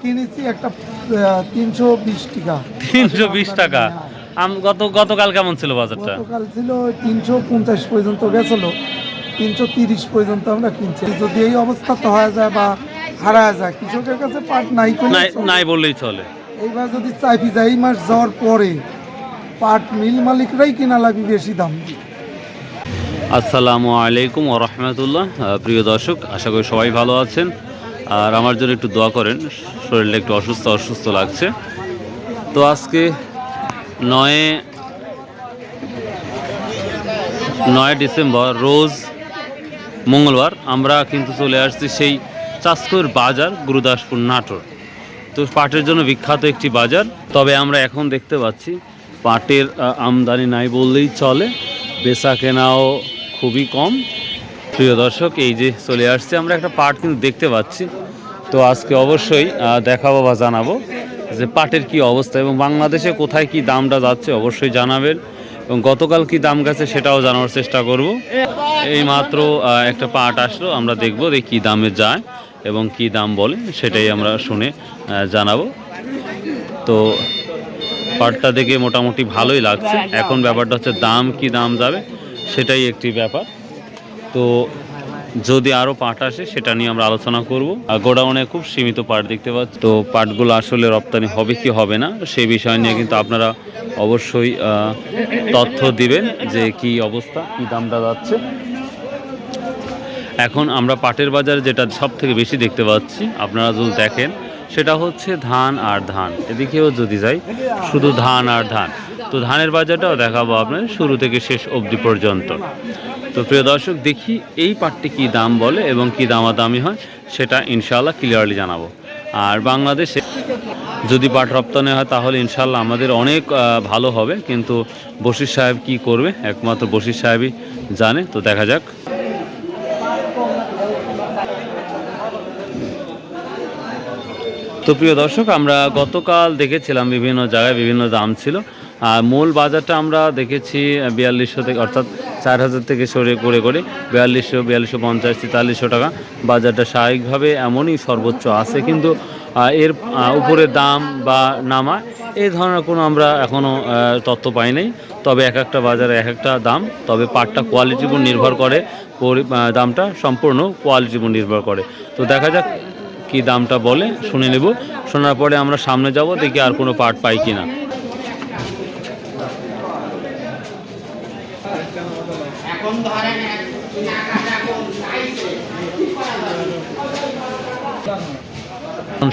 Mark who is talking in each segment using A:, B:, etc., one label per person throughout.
A: কিনেছি একটা তিনশো বিশ টাকা।
B: তিনশো বিশ টাকা? আম গত গতকাল কেমন ছিল বাজারটা?
A: গতকাল ছিল তিনশো পঞ্চাশ পর্যন্ত গেছিল। তিনশো তিরিশ পর্যন্ত আমরা কিনছি। যদি এই অবস্থা তো হয়ে যায় বা হারা যায় কৃষকের কাছে পাট নাই
B: নাই নাই বললেই চলে।
A: এইবার যদি চাইপি যায় এই মাস যাওয়ার পরে পাট মিল মালিকরাই কিনা লাগবে বেশি দাম।
B: আসসালামু আলাইকুম প্রিয় দর্শক আশা করি সবাই ভালো আছেন। আর আমার জন্য একটু দোয়া করেন, শরীরটা একটু অসুস্থ অসুস্থ লাগছে। তো আজকে নয় নয় ডিসেম্বর, রোজ মঙ্গলবার আমরা কিন্তু চলে আসছি সেই চাষকর বাজার, গুরুদাসপুর নাটোর। তো পাটের জন্য বিখ্যাত একটি বাজার, তবে আমরা এখন দেখতে পাচ্ছি পাটের আমদানি নাই বললেই চলে। বেচা কেনাও খুবই কম। প্রিয় দর্শক, এই যে চলে আসছে, আমরা একটা পাট কিন্তু দেখতে পাচ্ছি। তো আজকে অবশ্যই দেখাবো বা জানাব যে পাটের কি অবস্থা এবং বাংলাদেশে কোথায় কি দামটা যাচ্ছে অবশ্যই জানাবেন এবং গতকাল কি দাম গেছে সেটাও জানার চেষ্টা করব। এই মাত্র একটা পাট আসলো, আমরা দেখব যে কী দামে যায় এবং কি দাম বলে, সেটাই আমরা শুনে জানাব। তো পাটটা দেখে মোটামুটি ভালোই লাগছে। এখন ব্যাপারটা হচ্ছে দাম কি দাম যাবে, সেটাই একটি ব্যাপার। তো যদি আরও পাট আসে, সেটা নিয়ে আমরা আলোচনা করব। আর গোডাউনে খুব সীমিত পাট দেখতে পাচ্ছি। তো পাটগুলো আসলে রপ্তানি হবে কি হবে না, সেই বিষয় নিয়ে কিন্তু আপনারা অবশ্যই তথ্য দিবেন যে কি অবস্থা, কি দামটা যাচ্ছে। এখন আমরা পাটের বাজারে যেটা সব থেকে বেশি দেখতে পাচ্ছি, আপনারা যদি দেখেন সেটা হচ্ছে ধান আর ধান। এদিকেও যদি যাই, শুধু ধান আর ধান। তো ধানের বাজারটাও দেখাবো আপনার শুরু থেকে শেষ অবধি পর্যন্ত। তো প্রিয় দর্শক, দেখি এই পাটটি কি দাম বলে এবং কি দামাদামি হয়, সেটা ইনশাআল্লাহ ক্লিয়ারলি জানাব। আর বাংলাদেশে যদি পাট রপ্তানি হয়, তাহলে ইনশাল্লাহ আমাদের অনেক ভালো হবে। কিন্তু বশির সাহেব কি করবে? একমাত্র বশির সাহেবই জানে। তো দেখা যাক। তো প্রিয় দর্শক, আমরা গতকাল দেখেছিলাম বিভিন্ন জায়গায় বিভিন্ন দাম ছিল। আর মূল বাজারটা আমরা দেখেছি বিয়াল্লিশশো থেকে, অর্থাৎ চার হাজার থেকে সরে করে করে বিয়াল্লিশশো বিয়াল্লিশশো পঞ্চাশ, তেতাল্লিশশো টাকা। বাজারটা স্বাভাবিকভাবে এমনই সর্বোচ্চ আছে, কিন্তু এর উপরে দাম বা নামা এই ধরনের কোনো আমরা এখনও তথ্য পাই নাই তবে এক একটা বাজারে এক একটা দাম, তবে পাটটা কোয়ালিটির উপর নির্ভর করে দামটা সম্পূর্ণ কোয়ালিটির উপর নির্ভর করে। তো দেখা যাক কি দামটা বলে শুনে নেব। শোনার পরে আমরা সামনে যাব দেখি আর কোনো পার্ট পাই কিনা।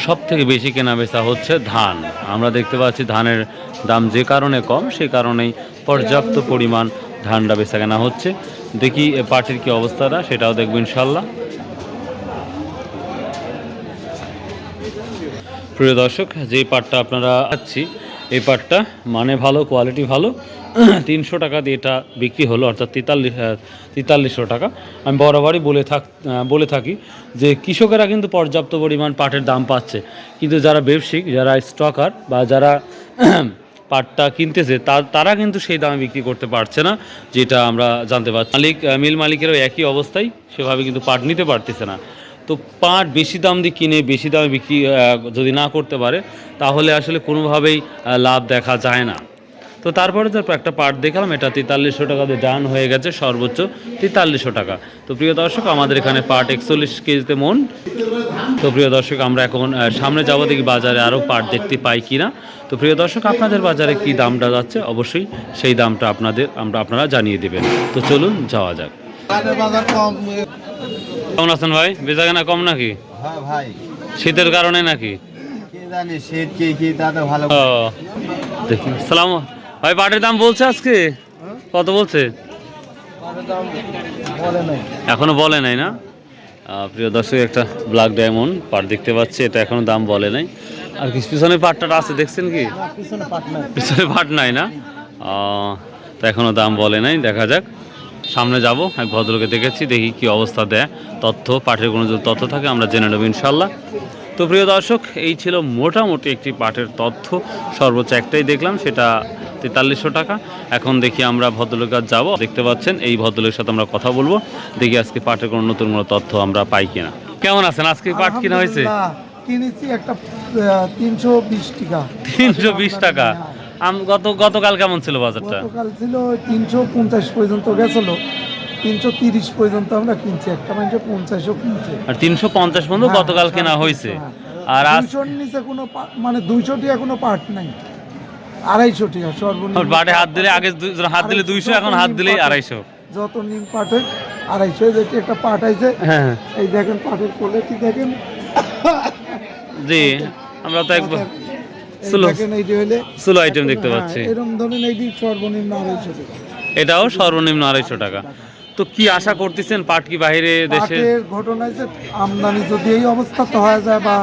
B: সব থেকে বেশি কেনা বেচা হচ্ছে ধান। আমরা দেখতে পাচ্ছি ধানের দাম যে কারণে কম সে কারণেই পর্যাপ্ত পরিমাণ ধানটা বেচা কেনা হচ্ছে। দেখি পার্টির কি অবস্থাটা সেটাও দেখব ইনশাল্লাহ। প্রিয় দর্শক, যেই পাটটা আপনারা পাচ্ছি এই পাটটা মানে ভালো কোয়ালিটি ভালো। তিনশো টাকা দিয়ে এটা বিক্রি হলো, অর্থাৎ তেতাল্লিশ তেতাল্লিশশো টাকা। আমি বরাবরই বলে থাক বলে থাকি যে কৃষকেরা কিন্তু পর্যাপ্ত পরিমাণ পাটের দাম পাচ্ছে। কিন্তু যারা ব্যবসায়িক, যারা স্টকার বা যারা পাটটা কিনতেছে তারা কিন্তু সেই দামে বিক্রি করতে পারছে না, যেটা আমরা জানতে পারছি। মালিক মিল মালিকেরও একই অবস্থায় সেভাবে কিন্তু পাট নিতে পারতেছে না। তো পাট বেশি দাম দিয়ে কিনে, বেশি দামে বিক্রি যদি না করতে পারে, তাহলে আসলে কোনোভাবেই লাভ দেখা যায় না। তো তারপরে তো একটা পাট দেখলাম, এটা তেতাল্লিশশো টাকা দিয়ে ডান হয়ে গেছে, সর্বোচ্চ তেতাল্লিশশো টাকা। তো প্রিয় দর্শক, আমাদের এখানে পাট একচল্লিশ কেজিতে মন। তো প্রিয় দর্শক, আমরা এখন সামনে যাব, দেখি বাজারে আরও পাট দেখতে পাই কি না তো প্রিয় দর্শক, আপনাদের বাজারে কি দামটা যাচ্ছে? অবশ্যই সেই দামটা আপনাদের, আমরা, আপনারা জানিয়ে দেবেন। তো চলুন, যাওয়া যাক। কেমন আছেন ভাই? বেচা কেনা কম নাকি?
C: হ্যাঁ ভাই।
B: শীতের কারণে নাকি?
C: জানি শীত কি কি তা তো ভালো
B: দেখি। সালাম ভাই পাটের দাম বলছে আজকে? কত বলছে? এখনও বলে নাই না? প্রিয় দর্শক একটা ব্ল্যাক ডায়মন্ড পাট দেখতে পাচ্ছি এটা এখনও দাম বলে নাই। আর কিছু পিছনে পাটটা আছে দেখছেন কি?
A: পিছনে পাট নাই।
B: না? তো এখনও দাম বলে নাই দেখা যাক। সামনে যাব। এক ভদ্রলোকে দেখেছি দেখি কি অবস্থা দেয়। তথ্য পাঠের কোনো যদি তথ্য থাকে আমরা জেনে নেব ইনশাল্লাহ। তো প্রিয় দর্শক এই ছিল মোটামুটি একটি পাঠের তথ্য। সর্বোচ্চ একটাই দেখলাম সেটা তেতাল্লিশশো টাকা। এখন দেখি আমরা ভদ্রলোক ভদ্রলোকের যাব। দেখতে পাচ্ছেন এই ভদ্রলোকের সাথে আমরা কথা বলব। দেখি আজকে পাঠের কোনো নতুন কোনো তথ্য আমরা পাই কিনা। কেমন আছেন? আজকে পাঠ কিনা হয়েছে?
A: কিনেছি একটা তিনশো বিশ টাকা।
B: তিনশো বিশ টাকা। আম গত গতকাল কেমন ছিল বাজারটা?
A: গতকাল ছিল তিনশো পঞ্চাশ পর্যন্ত গেছিল। তিনশো তিরিশ পর্যন্ত আমরা কিনছি একটা মানুষে পঞ্চাশও কিনছে।
B: আর তিনশো পঞ্চাশ পর্যন্ত
A: হ্যাঁ,
B: গতকাল
A: হ্যাঁ,
B: কেনা
A: হ্যাঁ,
B: হয়েছে।
A: হ্যাঁ।
B: আর আজ
A: দুইশোর নিচে কোনো মানে দুইশো টাকা কোনো পার্ট নাই। আড়াইশো টাকা সর্বনিম্ন
B: বাটে হাত দিলে আগে হাত দিলে দুইশো এখন হাত দিলেই আড়াইশো।
A: যত নিম পাট হয় আড়াইশো। এই যে একটা পাট আছে
B: হ্যাঁ
A: এই দেখেন পাটের কোয়ালিটি দেখেন।
B: জি আমরা তো একবার
A: দেখেন এইটি হলে
B: slow item দেখতে
A: হ্যাঁ,
B: পাচ্ছি।
A: এরকম ধরনের এইটি সর্বনিম্ন আড়াইশো টাকা।
B: এটাও সর্বনিম্ন আড়াইশো টাকা। তো কি আশা করতেছেন পাট কি বাইরে দেশে?
A: ঘটনা যে আমদানি যদি এই অবস্থা তো হয়ে যায় বা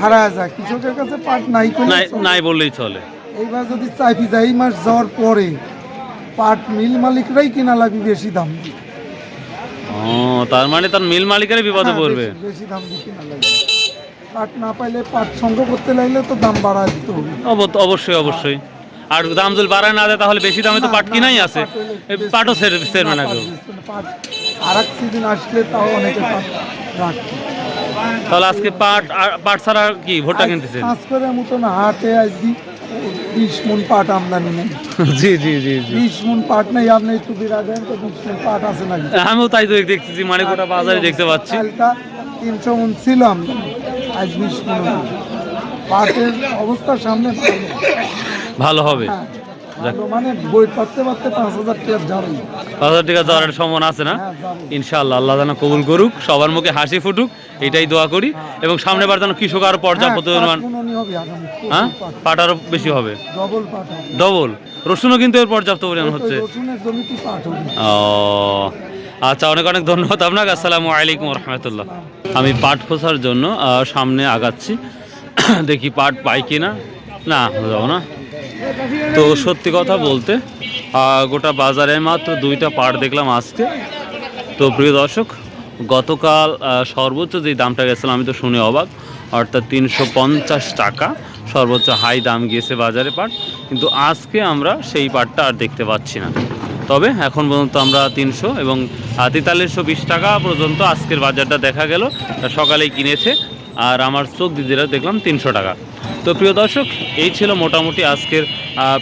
A: হারায় যায় কৃষকের কাছে পাট নাই
B: নাই বললেই চলে।
A: এইবার যদি চাইপি যায় এই মাস যাওয়ার পরে পাট মিল মালিকরাই কিনা লাগবে বেশি দাম।
B: ও তার মানে তার মিল মালিকেরই বিপদে
A: হ্যাঁ,
B: পড়বে।
A: বেশি- বেশি দাম দিয়ে কিনা লাগবে। পাট না পাইলে পাট সংগ্রহ করতে লাগলে তো দাম বাড়ায় দিতে হবে।
B: অব- অবশ্যই অবশ্যই। আর দাম যদি বাড়ায় না দেয় তাহলে বেশি দামে তো পাট কিনাই আছে। পাটও সের সেরবে না কেউ
A: আর এক সিজন আসলে তাও অনেকে পাট
B: তাহলে আজকে পাট পাট ছাড়া কি ভুট্টা কিনতেছেন?
A: পাঁচ করে মতন হাটে আজকে বিশ মন পাট আমদানি নেই।
B: জি জি জি
A: বিশ মন পাট নেই আপনি একটু বিরা দেন তো বিশ মন পাট আছে নাকি?
B: আমিও তাই তো দেখতেছি মানে গোটা বাজারে দেখতে পাচ্ছি।
A: তিনশো মন ছিল আমদানি। আজ বিশ পাটের অবস্থা সামনে ভালো
B: হবে।
A: হ্যাঁ, মানে বই পারতে পারতে পাঁচ হাজার টাকা যাবে
B: পাঁচ হাজার টাকা দেওয়ার সম্ভাবনা আছে না?
A: হ্যাঁ
B: ইনশাআল্লাহ আল্লাহ যেন কবুল করুক সবার মুখে হাসি ফুটুক এটাই দোয়া করি। এবং সামনে বার যেন কৃষক আরও পর্যাপ্ত পরিমাণ হ্যাঁ? পাট আরও বেশি হবে।
A: ডবল
B: রসুনও কিন্তু এর পর্যাপ্ত পরিমাণ হচ্ছে। ও আচ্ছা অনেক অনেক ধন্যবাদ আপনাকে। আসসালামু আলাইকুম রহমতুল্লাহ। আমি পাট খোঁজার জন্য সামনে আগাচ্ছি। দেখি পাট পাই কিনা। না, যাব না। তো সত্যি কথা বলতে গোটা বাজারে মাত্র দুইটা পাট দেখলাম আজকে। তো প্রিয় দর্শক, গতকাল সর্বোচ্চ যে দামটা গেছিলাম আমি তো শুনে অবাক। অর্থাৎ তিনশো পঞ্চাশ টাকা সর্বোচ্চ হাই দাম গিয়েছে বাজারে পাট। কিন্তু আজকে আমরা সেই পাটটা আর দেখতে পাচ্ছি না। তবে এখন পর্যন্ত আমরা তিনশো এবং তেতাল্লিশশো বিশ টাকা পর্যন্ত আজকের বাজারটা দেখা গেল। সকালেই কিনেছে আর আমার চোখ দিদিরা দেখলাম তিনশো টাকা। তো প্রিয় দর্শক, এই ছিল মোটামুটি আজকের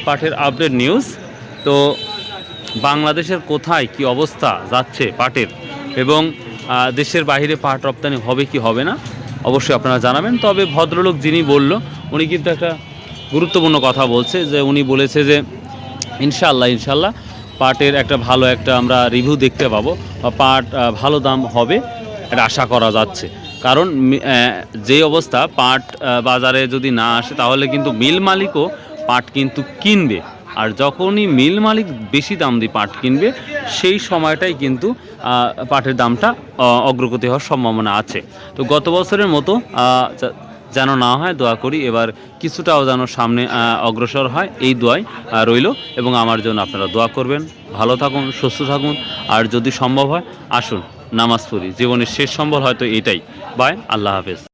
B: পাটের আপডেট নিউজ তো বাংলাদেশের কোথায় কি অবস্থা যাচ্ছে পাটের এবং দেশের বাইরে পাট রপ্তানি হবে কি হবে না, অবশ্যই আপনারা জানাবেন। তবে ভদ্রলোক যিনি বলল, উনি কিন্তু একটা গুরুত্বপূর্ণ কথা বলছে যে, উনি বলেছে যে ইনশাল্লাহ ইনশাল্লাহ পাটের একটা ভালো একটা আমরা রিভিউ দেখতে পাবো, বা পাট ভালো দাম হবে এটা আশা করা যাচ্ছে। কারণ যে অবস্থা, পাট বাজারে যদি না আসে, তাহলে কিন্তু মিল মালিকও পাট কিন্তু কিনবে। আর যখনই মিল মালিক বেশি দাম দিয়ে পাট কিনবে, সেই সময়টাই কিন্তু পাটের দামটা অগ্রগতি হওয়ার সম্ভাবনা আছে। তো গত বছরের মতো যেন না হয়, দোয়া করি। এবার কিছুটাও যেন সামনে অগ্রসর হয়, এই দোয়াই রইল এবং আমার জন্য আপনারা দোয়া করবেন। ভালো থাকুন, সুস্থ থাকুন, আর যদি সম্ভব হয়, আসুন, নামাজ পড়ি। জীবনের শেষ সম্বল হয়তো এটাই। বাই আল্লাহ হাফেজ।